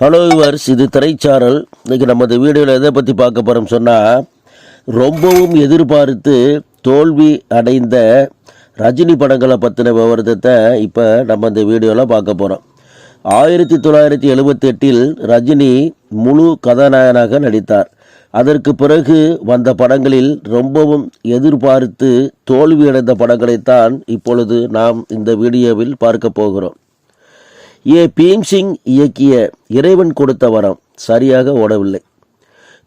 Hello yours இது திரைச்சாரல். இன்றைக்கி நம்ம வீடியோவில் எதை பற்றி பார்க்க போகிறோம் சொன்னால் ரொம்பவும் எதிர்பார்த்து தோல்வி அடைந்த ரஜினி படங்களை பற்றின விவரத்தை இப்போ நம்ம இந்த வீடியோவில் பார்க்க போகிறோம் ஆயிரத்தி தொள்ளாயிரத்தி எழுபத்தி எட்டில் ரஜினி முழு கதாநாயகனாக நடித்தார். அதற்கு பிறகு வந்த படங்களில் ரொம்பவும் எதிர்பார்த்து தோல்வியடைந்த படங்களைத்தான் இப்பொழுது நாம் இந்த வீடியோவில் பார்க்க போகிறோம். ஏ. பீம்சிங் இயக்கிய இறைவன் கொடுத்த வரம் சரியாக ஓடவில்லை.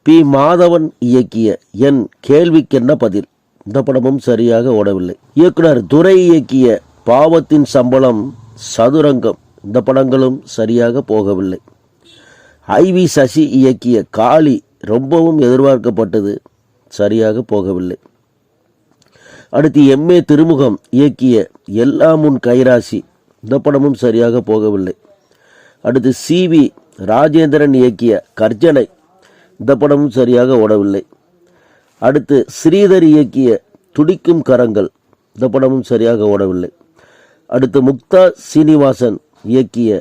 பி. மாதவன் இயக்கிய என் கேள்விக்கென்ன பதில்? இந்த படமும் சரியாக ஓடவில்லை. இயக்குனர் துரை இயக்கிய பாவத்தின் சம்பளம் சதுரங்கம். இந்த படங்களும் சரியாக போகவில்லை. ஐவி சசி இயக்கிய காளி ரொம்பவும் எதிர்பார்க்கப்பட்டது சரியாக போகவில்லை. அடுத்து எம்ஏ திருமுகம் இயக்கிய எல்லாம் உன் கைராசி இந்த படமும் சரியாக போகவில்லை. அடுத்து சிவி ராஜேந்திரன் இயக்கிய கர்ஜனை இந்த படமும் சரியாக ஓடவில்லை. அடுத்து ஸ்ரீதர் இயக்கிய துடிக்கும் கரங்கள் இந்த படமும் சரியாக ஓடவில்லை. அடுத்து முக்தா சீனிவாசன் இயக்கிய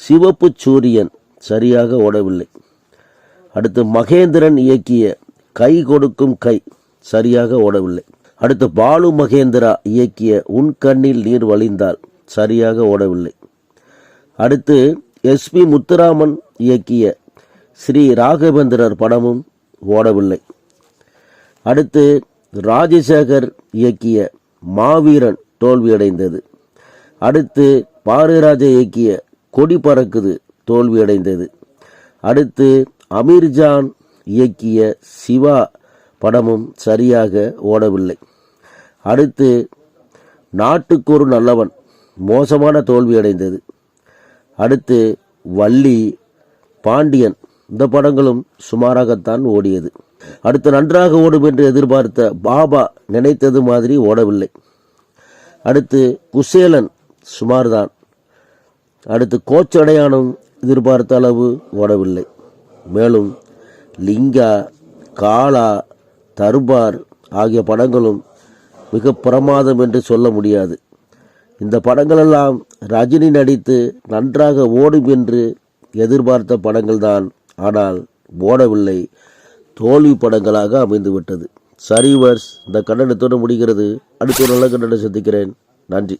சிவப்பு சூரியன் சரியாக ஓடவில்லை. அடுத்து மகேந்திரன் இயக்கிய கை கொடுக்கும் கை சரியாக ஓடவில்லை. அடுத்து பாலு மகேந்திரா இயக்கிய உன் கண்ணில் நீர் வழிந்தால் சரியாக ஓடவில்லை. அடுத்து எஸ்பி முத்துராமன் இயக்கிய ஸ்ரீ ராகவேந்திரர் படமும் ஓடவில்லை. அடுத்து ராஜசேகர் இயக்கிய மாவீரன் தோல்வியடைந்தது. அடுத்து பாரதிராஜா இயக்கிய கொடி பறக்குது தோல்வியடைந்தது. அடுத்து அமீர்ஜான் இயக்கிய சிவா படமும் சரியாக ஓடவில்லை. அடுத்து நாட்டுக்கொரு நல்லவன் மோசமான தோல்வியடைந்தது அடுத்து வள்ளி பாண்டியன் இந்த படங்களும் சுமாராகத்தான் ஓடியது. அடுத்து நன்றாக ஓடும் என்று எதிர்பார்த்த பாபா நினைத்தது மாதிரி ஓடவில்லை. அடுத்து குசேலன் சுமார்தான். அடுத்து கோச்சடையானும் எதிர்பார்த்த அளவு ஓடவில்லை. மேலும் லிங்கா காலா தர்பார் ஆகிய படங்களும் மிக பிரமாதம் என்று சொல்ல முடியாது. இந்த படங்களெல்லாம் ரஜினி நடித்து நன்றாக ஓடும் என்று எதிர்பார்த்த படங்கள்தான். ஆனால் ஓடவில்லை. தோல்வி படங்களாக அமைந்துவிட்டது. சரிவர்ஸ் இந்த கண்டனத்தோடு முடிகிறது. அடுத்த ஒரு நல்ல கண்டனம் சந்திக்கிறேன். நன்றி.